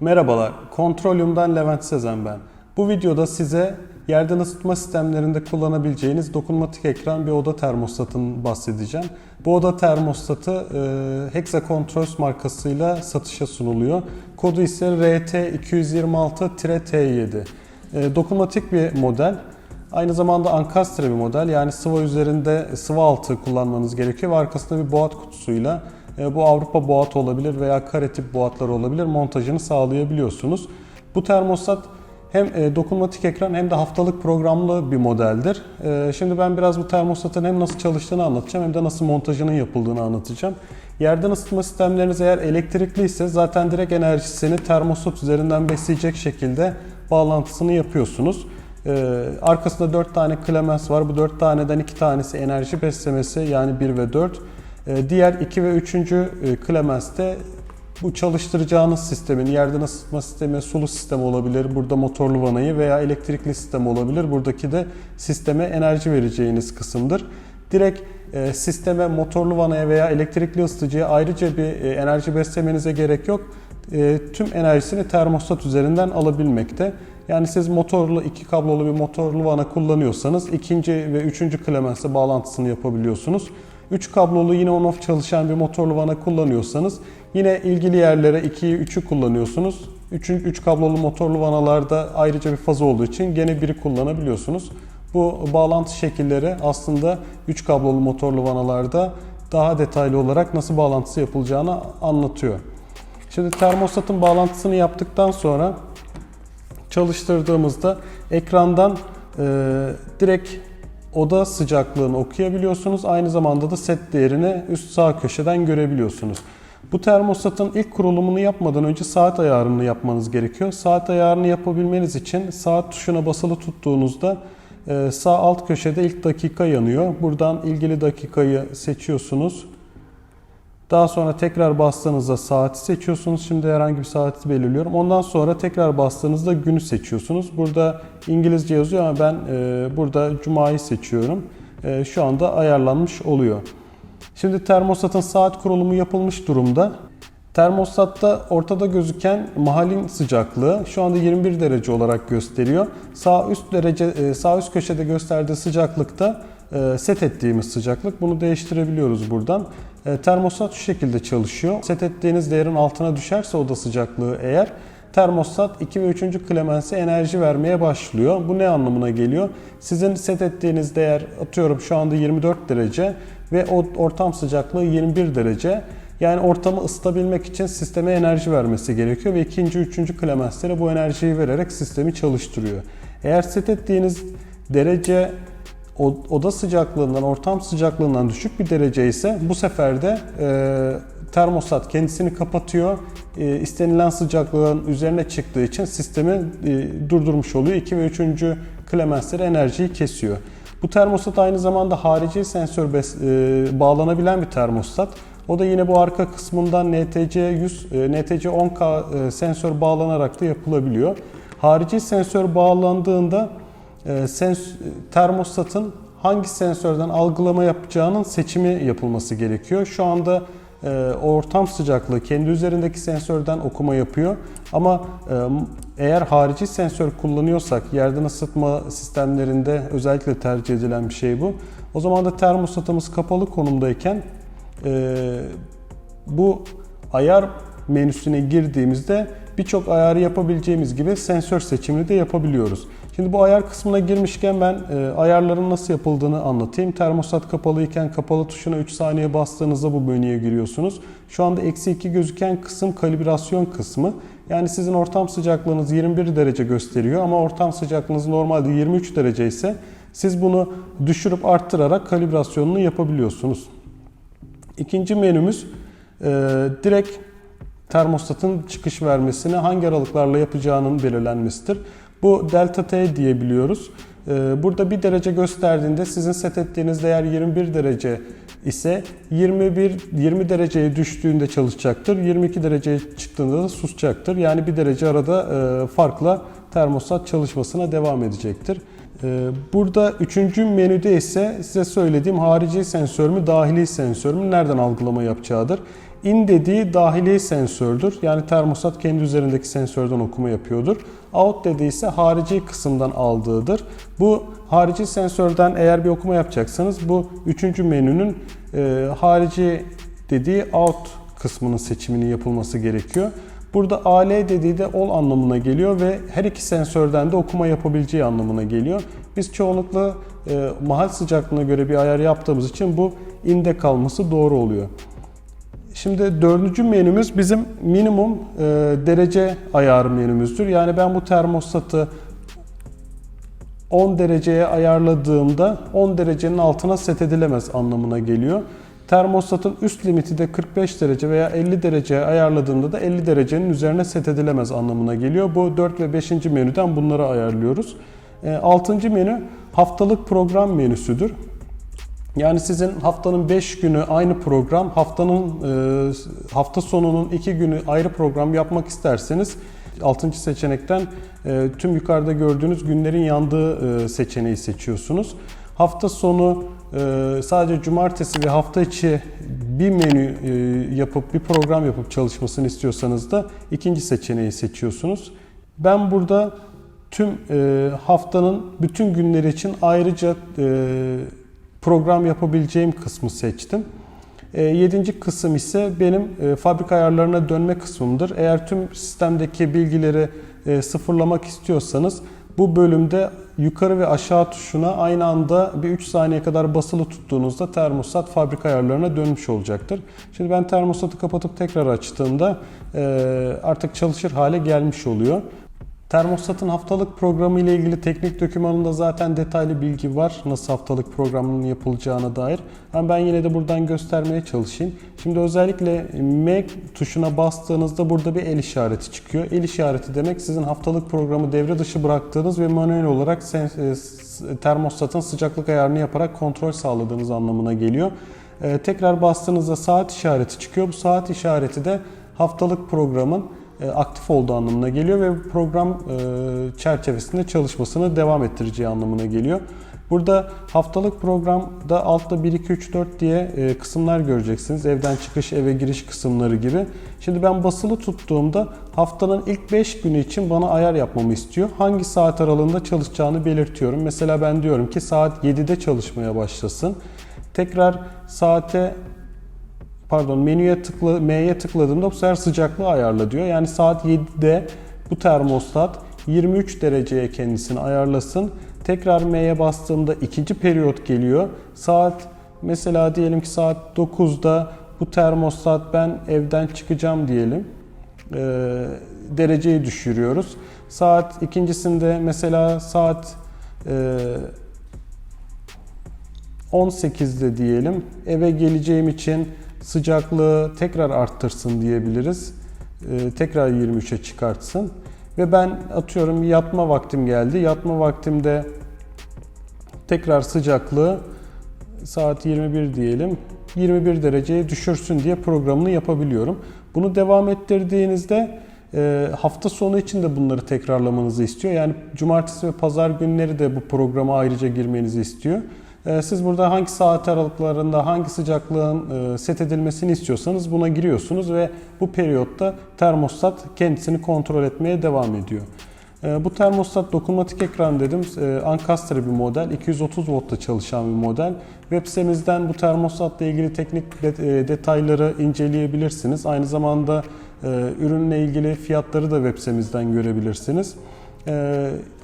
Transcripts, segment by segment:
Merhabalar, Kontrolyum'dan Levent Sezen ben. Bu videoda size yerden ısıtma sistemlerinde kullanabileceğiniz dokunmatik ekran bir oda termostatını bahsedeceğim. Bu oda termostatı e, Hexa Controls markasıyla satışa sunuluyor. Kodu ise RT226-T7. E, dokunmatik bir model. Aynı zamanda ankastre bir model yani sıva üzerinde sıva altı kullanmanız gerekiyor ve arkasında bir boğat kutusuyla bu Avrupa boğat olabilir veya kare tip boğatlar olabilir montajını sağlayabiliyorsunuz. Bu termostat hem e, dokunmatik ekran hem de haftalık programlı bir modeldir. E, Şimdi ben biraz bu termostatın hem nasıl çalıştığını anlatacağım hem de nasıl montajının yapıldığını anlatacağım. Yerden ısıtma sistemleriniz eğer elektrikli ise zaten direkt enerjisini termostat üzerinden besleyecek şekilde bağlantısını yapıyorsunuz. Arkasında 4 tane klemens var. Bu 4 taneden 2 tanesi enerji beslemesi yani 1 ve 4. Ee, diğer 2 ve 3. klemenste bu çalıştıracağınız sistemin yerden ısıtma sistemi, sulu sistem olabilir. Burada motorlu vanayı veya elektrikli sistem olabilir. Buradaki de sisteme enerji vereceğiniz kısımdır. Direkt e, sisteme, motorlu vanaya veya elektrikli ısıtıcıya ayrıca bir e, enerji beslemenize gerek yok. E, tüm enerjisini termostat üzerinden alabilmekte. Yani siz motorlu, iki kablolu bir motorlu vana kullanıyorsanız ikinci ve üçüncü klemensle bağlantısını yapabiliyorsunuz. 3 kablolu yine on-off çalışan bir motorlu vana kullanıyorsanız yine ilgili yerlere 2'yi 3'ü kullanıyorsunuz. 3. 3 kablolu motorlu vanalarda ayrıca bir fazı olduğu için gene biri kullanabiliyorsunuz. Bu bağlantı şekilleri aslında 3 kablolu motorlu vanalarda daha detaylı olarak nasıl bağlantısı yapılacağını anlatıyor. Şimdi termostatın bağlantısını yaptıktan sonra çalıştırdığımızda ekrandan e, direkt oda sıcaklığını okuyabiliyorsunuz. Aynı zamanda da set değerini üst sağ köşeden görebiliyorsunuz. Bu termostatın ilk kurulumunu yapmadan önce saat ayarını yapmanız gerekiyor. Saat ayarını yapabilmeniz için saat tuşuna basılı tuttuğunuzda e, sağ alt köşede ilk dakika yanıyor. Buradan ilgili dakikayı seçiyorsunuz. Daha sonra tekrar bastığınızda saati seçiyorsunuz. Şimdi herhangi bir saati belirliyorum. Ondan sonra tekrar bastığınızda günü seçiyorsunuz. Burada İngilizce yazıyor ama ben e, burada Cuma'yı seçiyorum. E, şu anda ayarlanmış oluyor. Şimdi termostatın saat kurulumu yapılmış durumda. Termostatta ortada gözüken mahallin sıcaklığı şu anda 21 derece olarak gösteriyor. Sağ üst derece e, sağ üst köşede gösterdiği sıcaklıkta set ettiğimiz sıcaklık. Bunu değiştirebiliyoruz buradan. E, termostat şu şekilde çalışıyor. Set ettiğiniz değerin altına düşerse oda sıcaklığı eğer termostat 2 ve 3. klemense enerji vermeye başlıyor. Bu ne anlamına geliyor? Sizin set ettiğiniz değer atıyorum şu anda 24 derece ve ortam sıcaklığı 21 derece. Yani ortamı ısıtabilmek için sisteme enerji vermesi gerekiyor ve ikinci, üçüncü klemenslere bu enerjiyi vererek sistemi çalıştırıyor. Eğer set ettiğiniz derece oda sıcaklığından, ortam sıcaklığından düşük bir derece ise bu sefer de e, termostat kendisini kapatıyor. E, istenilen sıcaklığın üzerine çıktığı için sistemi e, durdurmuş oluyor. 2 ve 3. klemensleri enerjiyi kesiyor. Bu termostat aynı zamanda harici sensör bes, e, bağlanabilen bir termostat. O da yine bu arka kısmından NTC 100, e, NTC 10K e, sensör bağlanarak da yapılabiliyor. Harici sensör bağlandığında termostatın hangi sensörden algılama yapacağının seçimi yapılması gerekiyor. Şu anda e, ortam sıcaklığı kendi üzerindeki sensörden okuma yapıyor. Ama e, eğer harici sensör kullanıyorsak yerden ısıtma sistemlerinde özellikle tercih edilen bir şey bu. O zaman da termostatımız kapalı konumdayken e, bu ayar menüsüne girdiğimizde birçok ayarı yapabileceğimiz gibi sensör seçimini de yapabiliyoruz. Şimdi bu ayar kısmına girmişken ben e, ayarların nasıl yapıldığını anlatayım. Termostat kapalı iken kapalı tuşuna 3 saniye bastığınızda bu menüye giriyorsunuz. Şu anda eksi 2 gözüken kısım kalibrasyon kısmı. Yani sizin ortam sıcaklığınız 21 derece gösteriyor ama ortam sıcaklığınız normalde 23 derece ise siz bunu düşürüp arttırarak kalibrasyonunu yapabiliyorsunuz. İkinci menümüz e, direkt termostatın çıkış vermesini hangi aralıklarla yapacağının belirlenmesidir. Bu delta T diyebiliyoruz. Ee, burada bir derece gösterdiğinde sizin set ettiğiniz değer 21 derece ise 21 20 dereceye düştüğünde çalışacaktır. 22 dereceye çıktığında da susacaktır. Yani bir derece arada e, farkla termostat çalışmasına devam edecektir. Ee, burada üçüncü menüde ise size söylediğim harici sensör mü dahili sensör mü nereden algılama yapacağıdır. In dediği dahili sensördür. Yani termostat kendi üzerindeki sensörden okuma yapıyordur. Out dediği ise harici kısımdan aldığıdır. Bu harici sensörden eğer bir okuma yapacaksanız bu üçüncü menünün e, harici dediği out kısmının seçiminin yapılması gerekiyor. Burada AL dediği de all anlamına geliyor ve her iki sensörden de okuma yapabileceği anlamına geliyor. Biz çoğunlukla e, mahal sıcaklığına göre bir ayar yaptığımız için bu inde kalması doğru oluyor. Şimdi dördüncü menümüz bizim minimum e, derece ayarı menümüzdür. Yani ben bu termostatı 10 dereceye ayarladığımda 10 derecenin altına set edilemez anlamına geliyor. Termostatın üst limiti de 45 derece veya 50 dereceye ayarladığımda da 50 derecenin üzerine set edilemez anlamına geliyor. Bu 4 ve 5. menüden bunları ayarlıyoruz. 6. menü haftalık program menüsüdür. Yani sizin haftanın 5 günü aynı program, haftanın e, hafta sonunun 2 günü ayrı program yapmak isterseniz 6. seçenekten e, tüm yukarıda gördüğünüz günlerin yandığı e, seçeneği seçiyorsunuz. Hafta sonu sadece cumartesi ve hafta içi bir menü yapıp bir program yapıp çalışmasını istiyorsanız da ikinci seçeneği seçiyorsunuz. Ben burada tüm haftanın bütün günleri için ayrıca program yapabileceğim kısmı seçtim. E, yedinci kısım ise benim e, fabrika ayarlarına dönme kısmımdır. Eğer tüm sistemdeki bilgileri e, sıfırlamak istiyorsanız bu bölümde yukarı ve aşağı tuşuna aynı anda bir 3 saniye kadar basılı tuttuğunuzda termostat fabrika ayarlarına dönmüş olacaktır. Şimdi ben termostatı kapatıp tekrar açtığımda artık çalışır hale gelmiş oluyor. Termostatın haftalık programı ile ilgili teknik dokümanında zaten detaylı bilgi var. Nasıl haftalık programının yapılacağına dair. Ama ben yine de buradan göstermeye çalışayım. Şimdi özellikle M tuşuna bastığınızda burada bir el işareti çıkıyor. El işareti demek sizin haftalık programı devre dışı bıraktığınız ve manuel olarak e, termostatın sıcaklık ayarını yaparak kontrol sağladığınız anlamına geliyor. E, tekrar bastığınızda saat işareti çıkıyor. Bu saat işareti de haftalık programın e, aktif olduğu anlamına geliyor ve program e, çerçevesinde çalışmasını devam ettireceği anlamına geliyor. Burada haftalık programda altta 1, 2, 3, 4 diye e, kısımlar göreceksiniz. Evden çıkış, eve giriş kısımları gibi. Şimdi ben basılı tuttuğumda haftanın ilk 5 günü için bana ayar yapmamı istiyor. Hangi saat aralığında çalışacağını belirtiyorum. Mesela ben diyorum ki saat 7'de çalışmaya başlasın. Tekrar saate pardon menüye tıkla, M'ye tıkladığımda bu sefer sıcaklığı ayarla diyor. Yani saat 7'de bu termostat 23 dereceye kendisini ayarlasın. Tekrar M'ye bastığımda ikinci periyot geliyor. Saat mesela diyelim ki saat 9'da bu termostat ben evden çıkacağım diyelim. E, dereceyi düşürüyoruz. Saat ikincisinde mesela saat e, 18'de diyelim eve geleceğim için sıcaklığı tekrar arttırsın diyebiliriz. Ee, tekrar 23'e çıkartsın. Ve ben atıyorum yatma vaktim geldi. Yatma vaktimde tekrar sıcaklığı saat 21 diyelim 21 dereceye düşürsün diye programını yapabiliyorum. Bunu devam ettirdiğinizde e, hafta sonu için de bunları tekrarlamanızı istiyor. Yani cumartesi ve pazar günleri de bu programa ayrıca girmenizi istiyor. Ee, siz burada hangi saat aralıklarında hangi sıcaklığın e, set edilmesini istiyorsanız buna giriyorsunuz ve bu periyotta termostat kendisini kontrol etmeye devam ediyor. Ee, bu termostat dokunmatik ekran dedim. Ee, Ancastre bir model. 230 voltta çalışan bir model. Web sitemizden bu termostatla ilgili teknik e, detayları inceleyebilirsiniz. Aynı zamanda e, ürünle ilgili fiyatları da web sitemizden görebilirsiniz.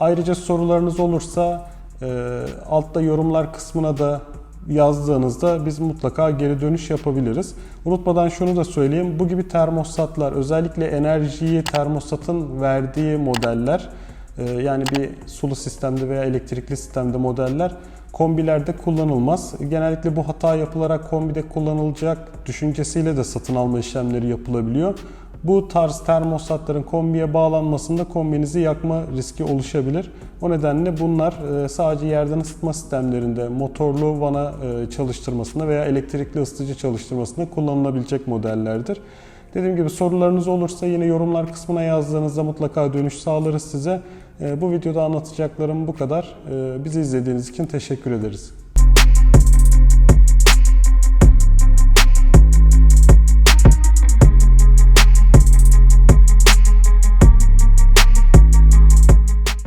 Ayrıca sorularınız olursa e, altta yorumlar kısmına da yazdığınızda biz mutlaka geri dönüş yapabiliriz. Unutmadan şunu da söyleyeyim. Bu gibi termostatlar özellikle enerjiyi termostatın verdiği modeller e, yani bir sulu sistemde veya elektrikli sistemde modeller kombilerde kullanılmaz. Genellikle bu hata yapılarak kombide kullanılacak düşüncesiyle de satın alma işlemleri yapılabiliyor. Bu tarz termostatların kombiye bağlanmasında kombinizi yakma riski oluşabilir. O nedenle bunlar e, sadece yerden ısıtma sistemlerinde motorlu vana e, çalıştırmasında veya elektrikli ısıtıcı çalıştırmasında kullanılabilecek modellerdir. Dediğim gibi sorularınız olursa yine yorumlar kısmına yazdığınızda mutlaka dönüş sağlarız size. E, bu videoda anlatacaklarım bu kadar. Bizi izlediğiniz için teşekkür ederiz.